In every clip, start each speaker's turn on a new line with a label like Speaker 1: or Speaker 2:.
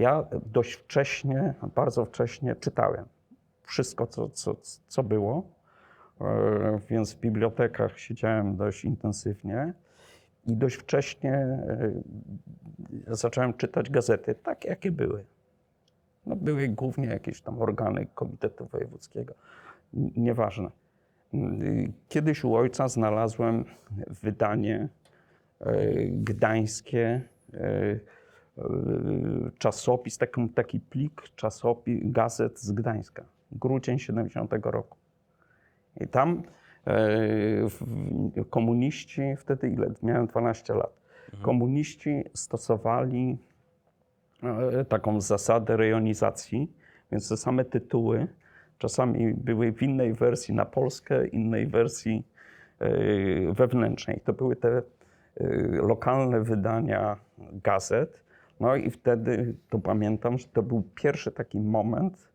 Speaker 1: Ja dość wcześnie, bardzo wcześnie czytałem wszystko, co, co, co było, E, więc w bibliotekach siedziałem dość intensywnie i dość wcześnie e, zacząłem czytać gazety, takie jakie były. No, były głównie jakieś tam organy Komitetu Wojewódzkiego, nieważne. Kiedyś u ojca znalazłem wydanie e, gdańskie, czasopis, taki, taki plik czasopis, gazet z Gdańska, grudzień 70 roku. I tam e, komuniści, wtedy ile? Miałem 12 lat. Komuniści stosowali e, taką zasadę rejonizacji, więc te same tytuły czasami były w innej wersji na Polskę, innej wersji e, wewnętrznej. To były te lokalne wydania gazet. No i wtedy, to pamiętam, że to był pierwszy taki moment,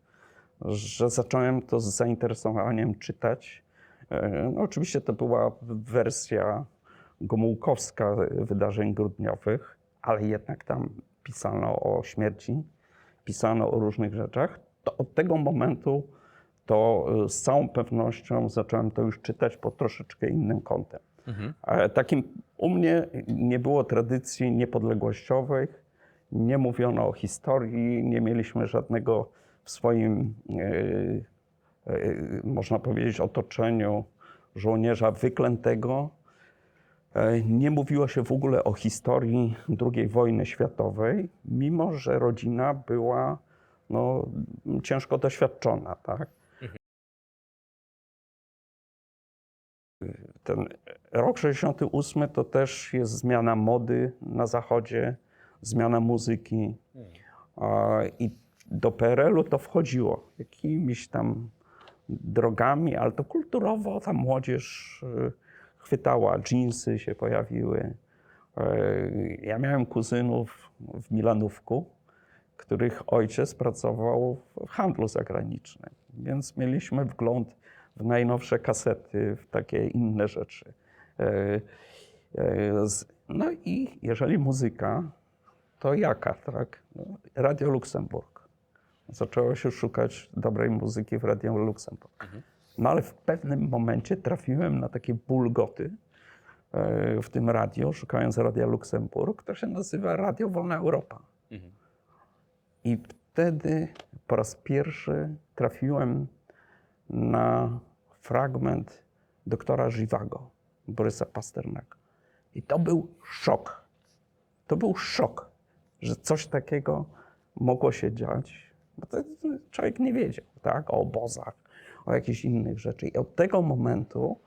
Speaker 1: że zacząłem to z zainteresowaniem czytać. E, No, oczywiście to była wersja gomułkowska wydarzeń grudniowych, ale jednak tam pisano o śmierci, pisano o różnych rzeczach. To od tego momentu to e, z całą pewnością zacząłem to już czytać pod troszeczkę innym kątem. E, Takim u mnie nie było tradycji niepodległościowych, nie mówiono o historii, nie mieliśmy żadnego w swoim, e, e, można powiedzieć, otoczeniu żołnierza wyklętego. E, Nie mówiło się w ogóle o historii II wojny światowej, mimo że rodzina była no, ciężko doświadczona. Tak? Ten rok 68 to też jest zmiana mody na Zachodzie, zmiana muzyki. I do PRL-u to wchodziło jakimiś tam drogami, ale to kulturowo ta młodzież y, chwytała, dżinsy się pojawiły. E, Ja miałem kuzynów w Milanówku, których ojciec pracował w handlu zagranicznym, więc mieliśmy wgląd w najnowsze kasety, w takie inne rzeczy. E, e, No i jeżeli muzyka, to jaka, tak? No, Radio Luksemburg. Zaczęło się szukać dobrej muzyki w Radio Luksemburg. No ale w pewnym momencie trafiłem na takie bulgoty e, w tym radio, szukając Radia Luksemburg, to się nazywa Radio Wolna Europa. I wtedy po raz pierwszy trafiłem na fragment doktora Żywago, Borysa Pasternaka. I to był szok. To był szok, że coś takiego mogło się dziać. Bo to człowiek nie wiedział, tak? O obozach, o jakichś innych rzeczy. I od tego momentu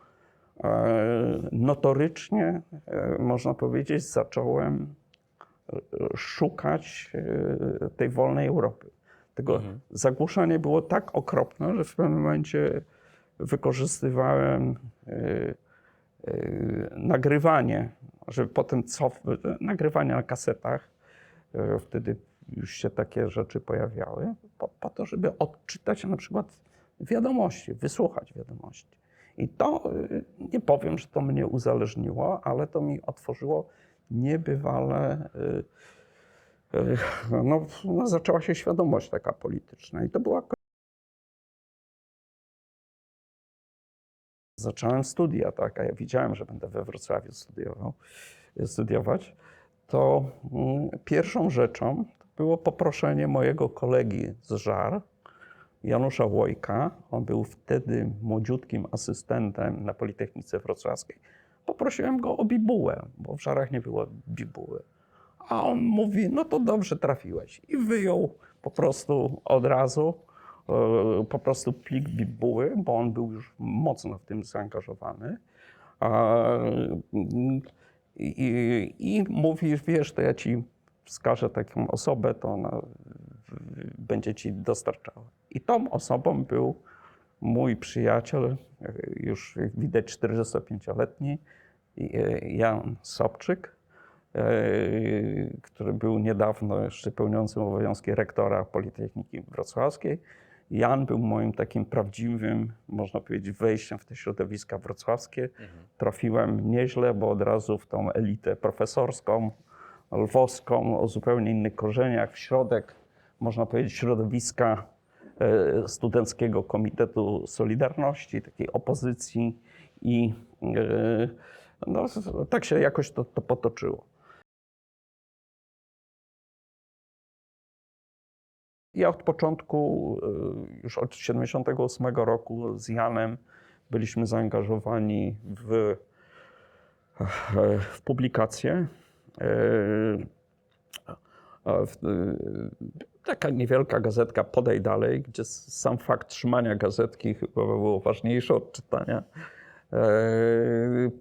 Speaker 1: e, notorycznie, e, można powiedzieć, zacząłem e, szukać tej wolnej Europy. Tego zagłuszanie było tak okropne, że w pewnym momencie wykorzystywałem nagrywanie, żeby potem cof... nagrywanie na kasetach, wtedy już się takie rzeczy pojawiały, po, po to, żeby odczytać na przykład wiadomości, wysłuchać wiadomości. I to, e, nie powiem, że to mnie uzależniło, ale to mi otworzyło niebywale, e, e, no, no zaczęła się świadomość taka polityczna i to była zacząłem studia, tak, a ja wiedziałem, że będę we Wrocławiu studiował, studiować, to mm, pierwszą rzeczą było poproszenie mojego kolegi z żar, Janusza Łojka. On był wtedy młodziutkim asystentem na Politechnice Wrocławskiej. Poprosiłem go o bibułę, bo w żarach nie było bibuły. A on mówi, no to dobrze trafiłeś. I wyjął po prostu od razu e, po prostu plik bibuły, bo on był już mocno w tym zaangażowany. I, i, I mówi, wiesz, to ja ci wskażę taką osobę, to ona będzie ci dostarczała. I tą osobą był mój przyjaciel, już widać 45-letni, e, Jan Sobczyk, e, który był niedawno jeszcze pełniącym obowiązki rektora Politechniki Wrocławskiej. Jan był moim takim prawdziwym, można powiedzieć, wejściem w te środowiska wrocławskie. Trafiłem nieźle, bo od razu w tą elitę profesorską, lwowską, o zupełnie innych korzeniach, w środek można powiedzieć, środowiska e, Studenckiego Komitetu Solidarności, takiej opozycji i e, no, tak się jakoś to, to potoczyło. Ja od początku, e, już od 78 roku z Janem byliśmy zaangażowani w, e, w publikacje. E, e, Taka niewielka gazetka Podaj Dalej, gdzie sam fakt trzymania gazetki chyba było ważniejsze od czytania.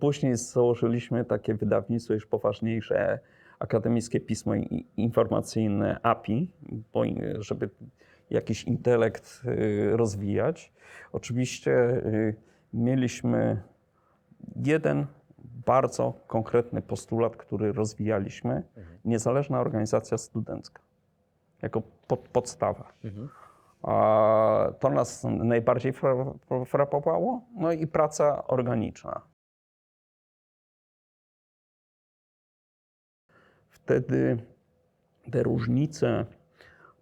Speaker 1: Później założyliśmy takie wydawnictwo już poważniejsze, akademickie pismo informacyjne API, bo, żeby jakiś intelekt y, rozwijać. Oczywiście y, mieliśmy jeden bardzo konkretny postulat, który rozwijaliśmy. Niezależna organizacja studencka. Jako pod, podstawa. A to nas najbardziej fra- frapowało. No i praca organiczna. Wtedy te różnice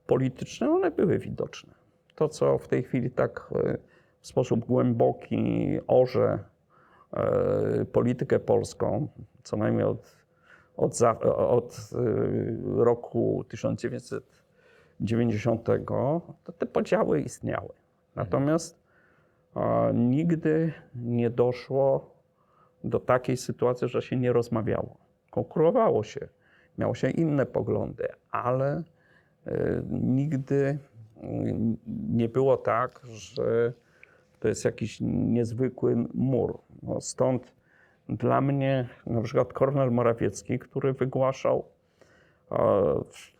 Speaker 1: polityczne, one były widoczne. To, co w tej chwili tak e, w sposób głęboki orze e, politykę polską, co najmniej od, od, od e, roku 1990, to te podziały istniały. Natomiast nigdy nie doszło do takiej sytuacji, że się nie rozmawiało. Konkurowało się, miało się inne poglądy, ale e, nigdy e, nie było tak, że to jest jakiś niezwykły mur. No stąd dla mnie na przykład Kornel Morawiecki, który wygłaszał e,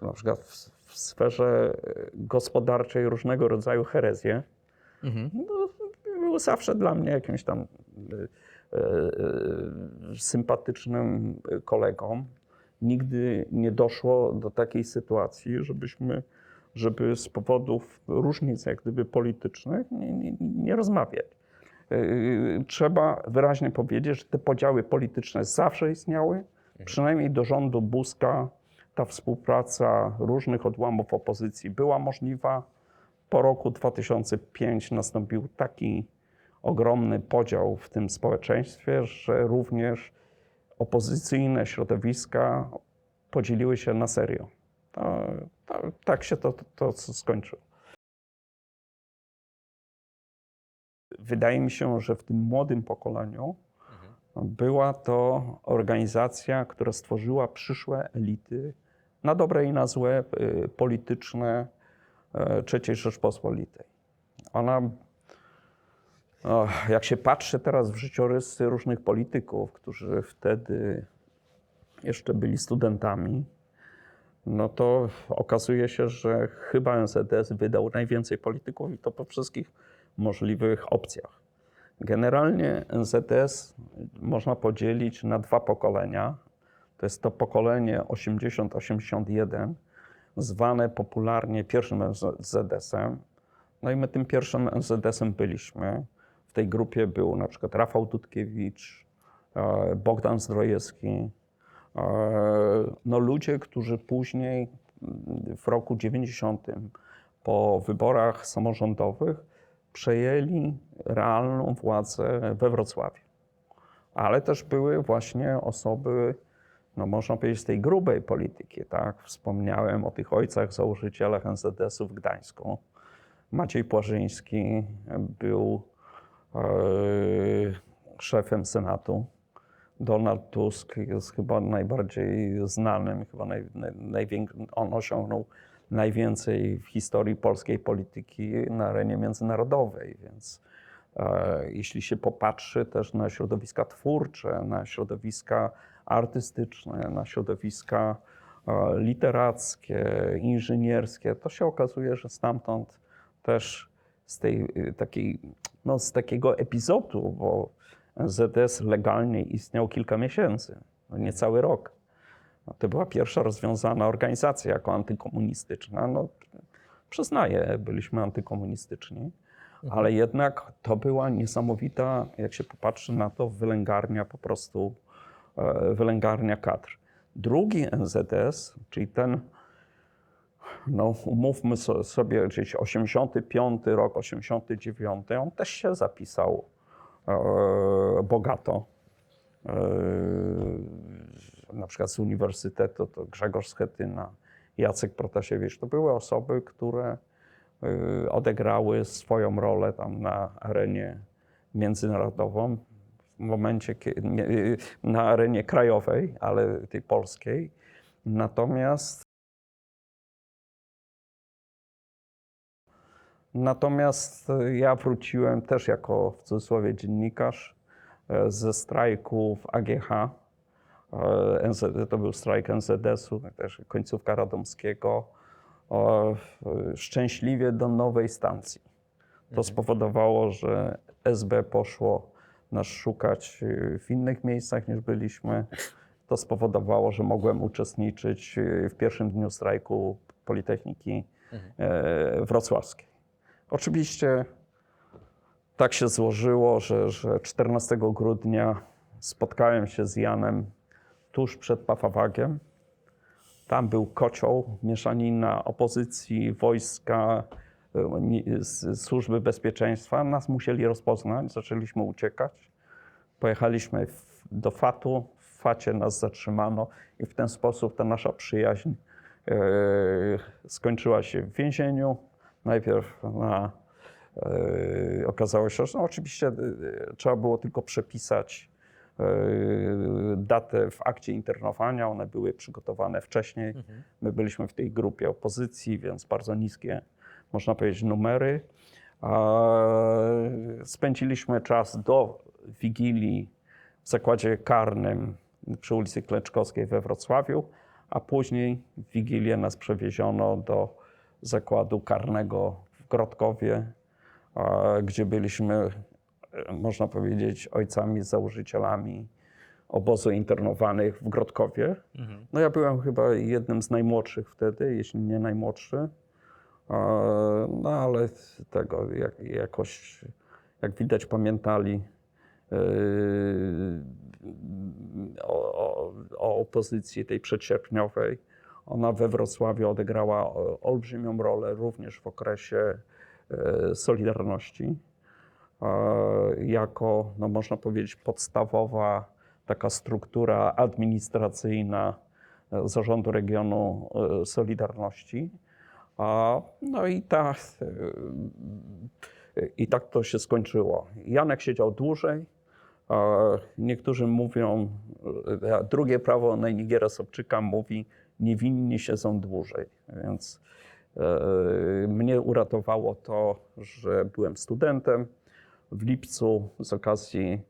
Speaker 1: na przykład w, sferze e, gospodarczej różnego rodzaju herezje, no, był zawsze dla mnie jakimś tam sympatycznym kolegą. Nigdy nie doszło do takiej sytuacji, żebyśmy, żeby z powodów różnic jak gdyby politycznych nie, nie, nie rozmawiać. E, Trzeba wyraźnie powiedzieć, że te podziały polityczne zawsze istniały. Przynajmniej do rządu Buzka ta współpraca różnych odłamów opozycji była możliwa. Po roku 2005 nastąpił taki ogromny podział w tym społeczeństwie, że również opozycyjne środowiska podzieliły się na serio. To, to, tak się to, to, skończyło. Wydaje mi się, że w tym młodym pokoleniu była to organizacja, która stworzyła przyszłe elity na dobre i na złe y, polityczne e, III Rzeczpospolitej. Ona, jak się patrzy teraz w życiorysy różnych polityków, którzy wtedy jeszcze byli studentami, no to okazuje się, że chyba NZS wydał najwięcej polityków i to po wszystkich możliwych opcjach. Generalnie NZS można podzielić na dwa pokolenia. To jest to pokolenie 80-81, zwane popularnie pierwszym NZS-em. No i my tym pierwszym NZS-em byliśmy. Tej grupie był na przykład Rafał Dudkiewicz, e, Bogdan Zdrojewski. e, No ludzie, którzy później w roku 90 po wyborach samorządowych przejęli realną władzę we Wrocławiu. Ale też były właśnie osoby, no można powiedzieć, z tej grubej polityki. Tak? Wspomniałem o tych ojcach założycielach NZS-u w Gdańsku. Maciej Płażyński był szefem Senatu. Donald Tusk jest chyba najbardziej znanym, chyba naj, naj, on osiągnął najwięcej w historii polskiej polityki na arenie międzynarodowej, więc e, jeśli się popatrzy też na środowiska twórcze, na środowiska artystyczne, na środowiska e, literackie, inżynierskie, to się okazuje, że stamtąd też z, tej, y, takiej, no, z takiego epizodu, bo ZS legalnie istniał kilka miesięcy, no niecały rok. No, to była pierwsza rozwiązana organizacja jako antykomunistyczna. No, przyznaję, byliśmy antykomunistyczni, ale jednak to była niesamowita, jak się popatrzy na to, wylęgarnia po prostu, e, wylęgarnia kadr. Drugi NZS, czyli ten no umówmy so- sobie gdzieś 85 rok, 89, on też się zapisał e, bogato. E, na przykład z uniwersytetu to Grzegorz Schetyna, Jacek Protasiewicz. To były osoby, które e, odegrały swoją rolę tam na arenie międzynarodową, w momencie, kie- nie- na arenie krajowej, ale tej polskiej. Natomiast Natomiast e, ja wróciłem też jako w cudzysłowie dziennikarz e, ze strajku w AGH. E, to był strajk NZS-u, też końcówka Radomskiego. Szczęśliwie do nowej stacji. To spowodowało, że SB poszło nas szukać w innych miejscach niż byliśmy. To spowodowało, że mogłem uczestniczyć w pierwszym dniu strajku Politechniki e, Wrocławskiej. Oczywiście tak się złożyło, że, że 14 grudnia spotkałem się z Janem tuż przed Pafawagiem. Tam był kocioł, mieszanina opozycji, wojska, e, służby bezpieczeństwa. Nas musieli rozpoznać, zaczęliśmy uciekać. Pojechaliśmy do Fatu, w Facie nas zatrzymano i w ten sposób ta nasza przyjaźń e, skończyła się w więzieniu. Najpierw na, e, okazało się, że no, oczywiście e, trzeba było tylko przepisać e, datę w akcie internowania. One były przygotowane wcześniej. My byliśmy w tej grupie opozycji, więc bardzo niskie, można powiedzieć, numery. Spędziliśmy czas do Wigilii w zakładzie karnym przy ulicy Kleczkowskiej we Wrocławiu, a później w Wigilię nas przewieziono do zakładu karnego w Grodkowie, gdzie byliśmy, e, można powiedzieć, ojcami, założycielami obozu internowanych w Grodkowie. No ja byłem chyba jednym z najmłodszych wtedy, jeśli nie najmłodszy. No ale tego jak, jakoś, jak widać, pamiętali e, o, o, o opozycji tej przedsierpniowej. Ona we Wrocławiu odegrała o- olbrzymią rolę również w okresie e, Solidarności. E, Jako, no można powiedzieć, podstawowa taka struktura administracyjna e, Zarządu Regionu e, Solidarności. No i tak, e, i tak to się skończyło. Janek siedział dłużej. Niektórzy mówią, e, drugie prawo Najnigiera Sobczyka mówi, niewinni siedzą dłużej. Więc e, mnie uratowało to, że byłem studentem. W lipcu z okazji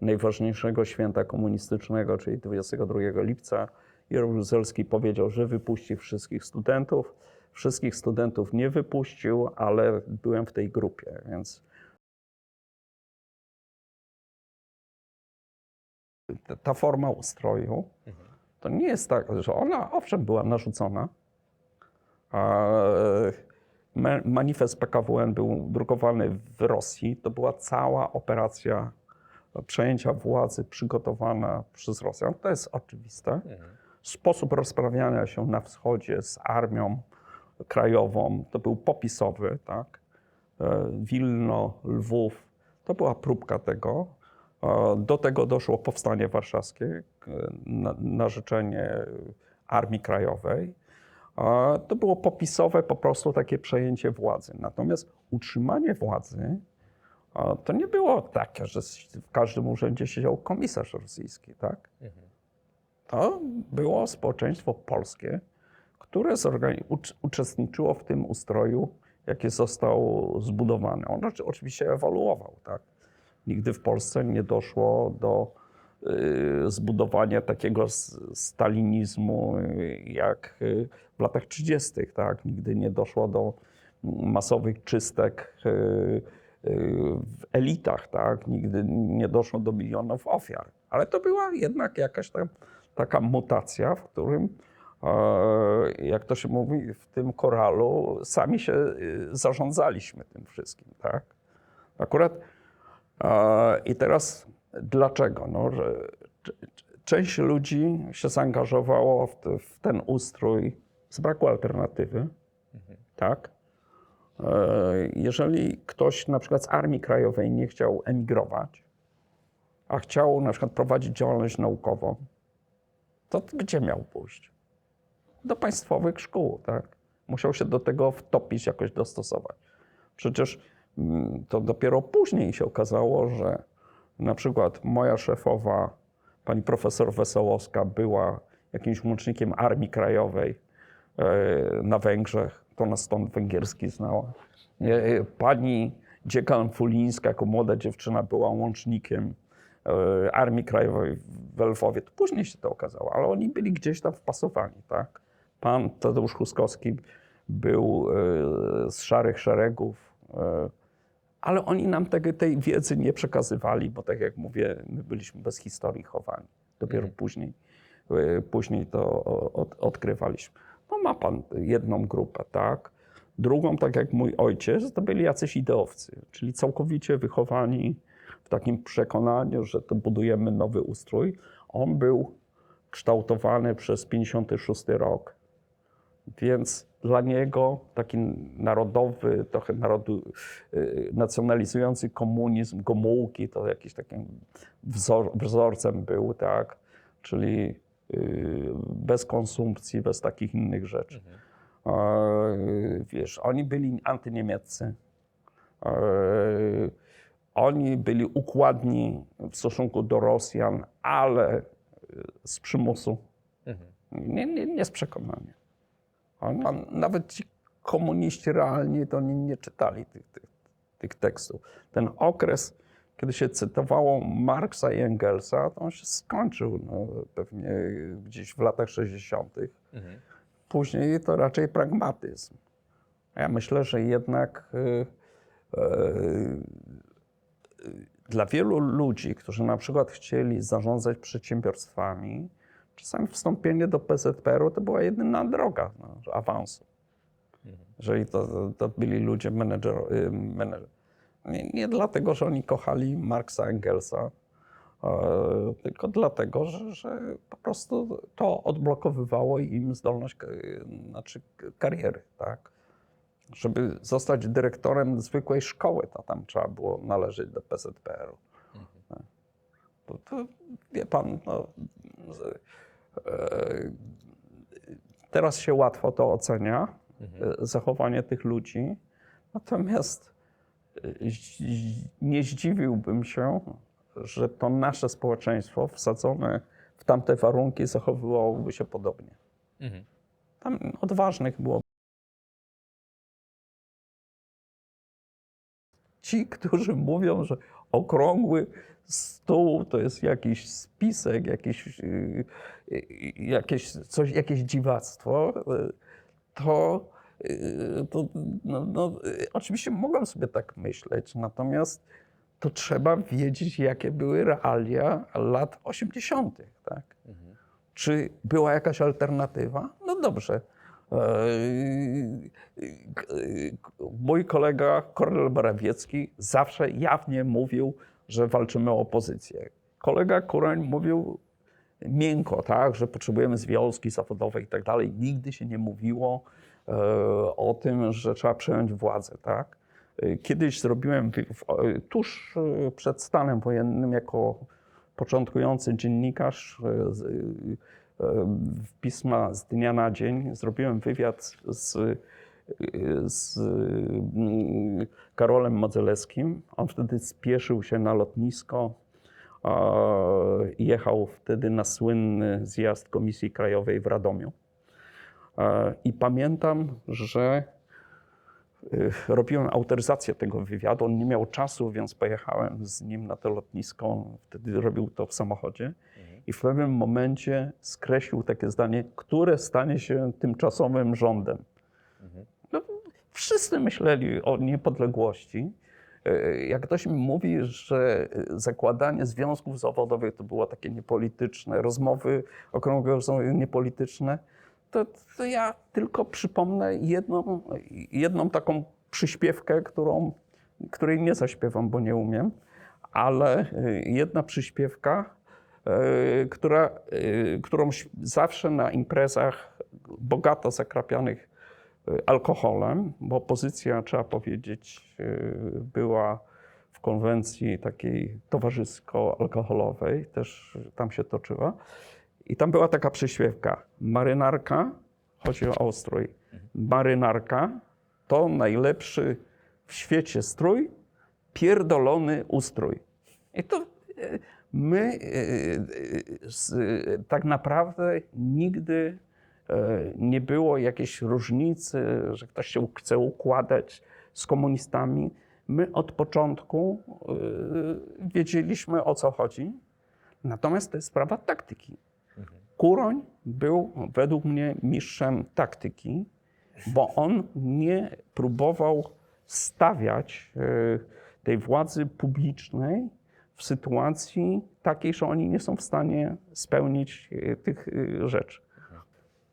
Speaker 1: najważniejszego święta komunistycznego, czyli 22 lipca, Jaruzelski powiedział, że wypuści wszystkich studentów. Wszystkich studentów nie wypuścił, ale byłem w tej grupie, więc ta- forma ustroju to nie jest tak, że ona owszem była narzucona. A me- manifest PKWN był drukowany w Rosji. To była cała operacja przejęcia władzy przygotowana przez Rosjan. To jest oczywiste. Sposób rozprawiania się na wschodzie z armią krajową to był popisowy, tak? E, Wilno, Lwów, to była próbka tego. Do tego doszło powstanie warszawskie e, na, na życzenie Armii Krajowej. To było popisowe po prostu takie przejęcie władzy. Natomiast utrzymanie władzy to nie było takie, że w każdym urzędzie siedział komisarz rosyjski, tak? To było społeczeństwo polskie, które uczestniczyło w tym ustroju, jaki został zbudowany. On oczy- oczywiście ewoluował. Tak? Nigdy w Polsce nie doszło do y, zbudowania takiego stalinizmu y, jak y, w latach 30. Tak? Nigdy nie doszło do masowych czystek w elitach. Tak? Nigdy nie doszło do milionów ofiar. Ale to była jednak jakaś tam taka mutacja, w którym, jak to się mówi, w tym koralu sami się zarządzaliśmy tym wszystkim, tak? Akurat i teraz dlaczego? No, część ludzi się zaangażowało w, te, w ten ustrój z braku alternatywy, tak? E, Jeżeli ktoś na przykład z Armii Krajowej nie chciał emigrować, a chciał na przykład prowadzić działalność naukową, to gdzie miał pójść? Do państwowych szkół, tak? Musiał się do tego wtopić, jakoś dostosować. Przecież to dopiero później się okazało, że na przykład moja szefowa, pani profesor Wesołowska, była jakimś łącznikiem Armii Krajowej e, na Węgrzech. To ona stąd węgierski znała. E, Pani dziekan Fulińska, jako młoda dziewczyna, była łącznikiem e, Armii Krajowej w Lwowie. To później się to okazało, ale oni byli gdzieś tam wpasowani, tak? Pan Tadeusz Huskowski był e, z szarych szeregów, e, ale oni nam tego, tej wiedzy nie przekazywali, bo tak jak mówię, my byliśmy bez historii chowani. Dopiero później, e, później to od, odkrywaliśmy. No ma pan jedną grupę, tak? Drugą, tak jak mój ojciec, to byli jacyś ideowcy, czyli całkowicie wychowani w takim przekonaniu, że to budujemy nowy ustrój. On był kształtowany przez 56 rok. Więc dla niego taki narodowy, trochę narodu, y, nacjonalizujący komunizm, Gomułki, to jakiś takim wzor, wzorcem był, tak? Czyli y, bez konsumpcji, bez takich innych rzeczy. E, Wiesz, oni byli antyniemieccy. Oni byli układni w stosunku do Rosjan, ale y, z przymusu, nie, nie, nie z przekonania. A nawet ci komuniści realnie to oni nie czytali tych, tych, tych tekstów. Ten okres, kiedy się cytowało Marksa i Engelsa, to on się skończył no, pewnie gdzieś w latach 60. Później to raczej pragmatyzm. Ja myślę, że jednak y, y, y, dla wielu ludzi, którzy na przykład chcieli zarządzać przedsiębiorstwami, czasami wstąpienie do PZPR-u to była jedyna droga no, awansu. Jeżeli to, to, to byli ludzie menedżer, y, menedżer. Nie, nie dlatego, że oni kochali Marksa Engelsa, e, tylko dlatego, że, że po prostu to odblokowywało im zdolność ka- znaczy kariery, tak? Żeby zostać dyrektorem zwykłej szkoły, to tam trzeba było należeć do PZPR-u. Tak. To, to, wie pan, no, e, teraz się łatwo to ocenia, e, zachowanie tych ludzi, natomiast e, nie zdziwiłbym się, że to nasze społeczeństwo wsadzone w tamte warunki zachowywałoby się podobnie. Tam odważnych było. Ci, którzy mówią, że okrągły stół to jest jakiś spisek, jakieś, yy, jakieś, coś, jakieś dziwactwo, yy, to, yy, to no, no, oczywiście mogą sobie tak myśleć, natomiast to trzeba wiedzieć, jakie były realia lat 80., tak? Czy była jakaś alternatywa? No dobrze. Eee, k- k- Mój kolega Kornel Morawiecki zawsze jawnie mówił, że walczymy o opozycję. Kolega Kureń mówił miękko, tak, że potrzebujemy związki zawodowe i tak dalej. Nigdy się nie mówiło o tym, że trzeba przejąć władzę, tak. Kiedyś zrobiłem tuż przed stanem wojennym jako początkujący dziennikarz e, e, w pisma z dnia na dzień zrobiłem wywiad z, e, z mm, Karolem Modzelewskim. On wtedy spieszył się na lotnisko. Jechał wtedy na słynny zjazd Komisji Krajowej w Radomiu. I pamiętam, że robiłem autoryzację tego wywiadu. On nie miał czasu, więc pojechałem z nim na to lotnisko. Wtedy robił to w samochodzie. I w pewnym momencie skreślił takie zdanie, które stanie się tymczasowym rządem. No, wszyscy myśleli o niepodległości. E, Jak ktoś mi mówi, że zakładanie związków zawodowych to było takie niepolityczne, rozmowy okrągłe są niepolityczne, to, to ja tylko przypomnę jedną, jedną taką przyśpiewkę, którą, której nie zaśpiewam, bo nie umiem, ale y, jedna przyśpiewka, y, która, y, którą zawsze na imprezach bogato zakrapianych alkoholem, bo opozycja, trzeba powiedzieć, była w konwencji takiej towarzysko-alkoholowej, też tam się toczyła. I tam była taka przyśpiewka. Marynarka, chodzi o strój, marynarka to najlepszy w świecie strój, pierdolony ustrój. I to e, my e, e, tak naprawdę nigdy nie było jakiejś różnicy, że ktoś się chce układać z komunistami. My od początku wiedzieliśmy o co chodzi. Natomiast to jest sprawa taktyki. Kuroń był według mnie mistrzem taktyki, bo on nie próbował stawiać e, tej władzy publicznej w sytuacji takiej, że oni nie są w stanie spełnić e, tych e, rzeczy.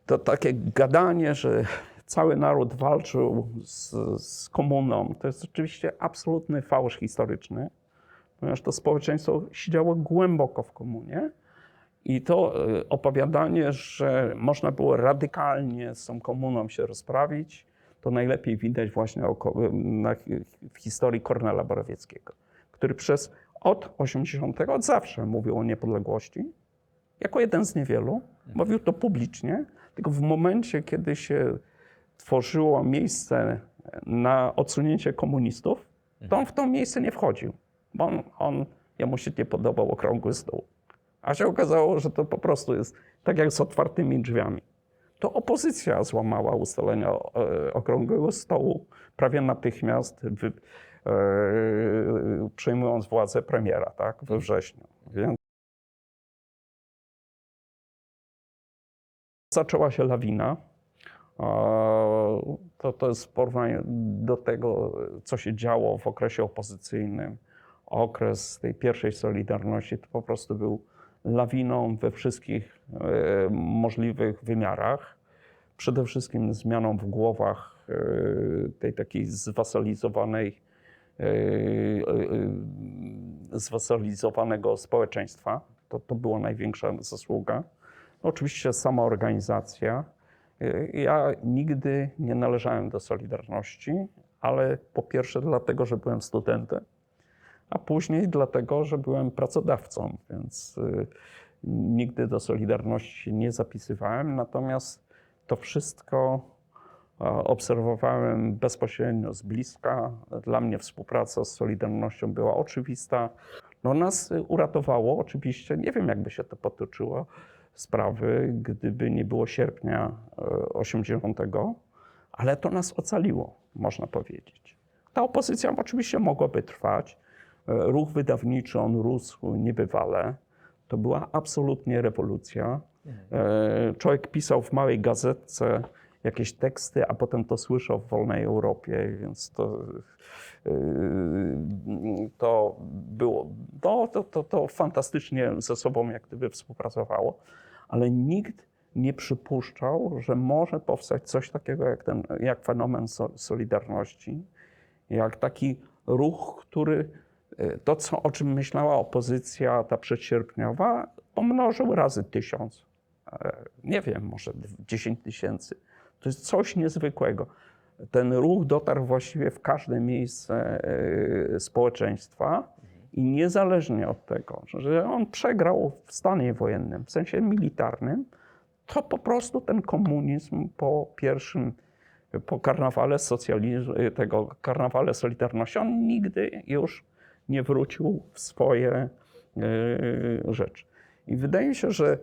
Speaker 1: To takie gadanie, że cały naród walczył z, z komuną, to jest oczywiście absolutny fałsz historyczny, ponieważ to społeczeństwo siedziało głęboko w komunie. I to e, opowiadanie, że można było radykalnie z tą komuną się rozprawić, to najlepiej widać właśnie na, w historii Kornela Borawieckiego, który przez od 80 od zawsze mówił o niepodległości, jako jeden z niewielu. Mówił to publicznie, tylko w momencie, kiedy się tworzyło miejsce na odsunięcie komunistów, to on w to miejsce nie wchodził, bo on, on jemu się nie podobał okrągły stół. A się okazało, że to po prostu jest tak jak z otwartymi drzwiami. To opozycja złamała ustalenia e, okrągłego stołu prawie natychmiast, e, przejmując władzę premiera tak, we wrześniu. Więc zaczęła się lawina. To, to jest w porównaniu do tego, co się działo w okresie opozycyjnym. Okres tej pierwszej Solidarności to po prostu był lawiną we wszystkich e, możliwych wymiarach. Przede wszystkim zmianą w głowach e, tej takiej zwasalizowanej, e, zwasalizowanego społeczeństwa. To, to była największa zasługa. Oczywiście sama organizacja. Ja nigdy nie należałem do Solidarności, ale po pierwsze dlatego, że byłem studentem, a później dlatego, że byłem pracodawcą, więc y, nigdy do Solidarności się nie zapisywałem. Natomiast to wszystko obserwowałem bezpośrednio z bliska. Dla mnie współpraca z Solidarnością była oczywista. No nas y, uratowało oczywiście, nie wiem jakby się to potoczyło, sprawy, gdyby nie było sierpnia y, 80, ale to nas ocaliło, można powiedzieć. Ta opozycja oczywiście mogłaby trwać. Ruch wydawniczy, on rósł niebywale. To była absolutnie rewolucja. E, Człowiek pisał w małej gazetce jakieś teksty, a potem to słyszał w wolnej Europie, więc to, e, to było, to, to, to, to fantastycznie ze sobą jak gdyby współpracowało, ale nikt nie przypuszczał, że może powstać coś takiego jak, ten, jak fenomen so- Solidarności, jak taki ruch, który to, co, o czym myślała opozycja, ta przedsierpniowa, pomnożył razy tysiąc. E, Nie wiem, może 10 tysięcy. To jest coś niezwykłego. Ten ruch dotarł właściwie w każde miejsce e, społeczeństwa i niezależnie od tego, że on przegrał w stanie wojennym, w sensie militarnym, to po prostu ten komunizm po pierwszym po karnawale socjalizmu, tego karnawale Solidarności, on nigdy już nie wrócił w swoje e, rzeczy. I wydaje się, że